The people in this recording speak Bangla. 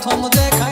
প্রথম দেখা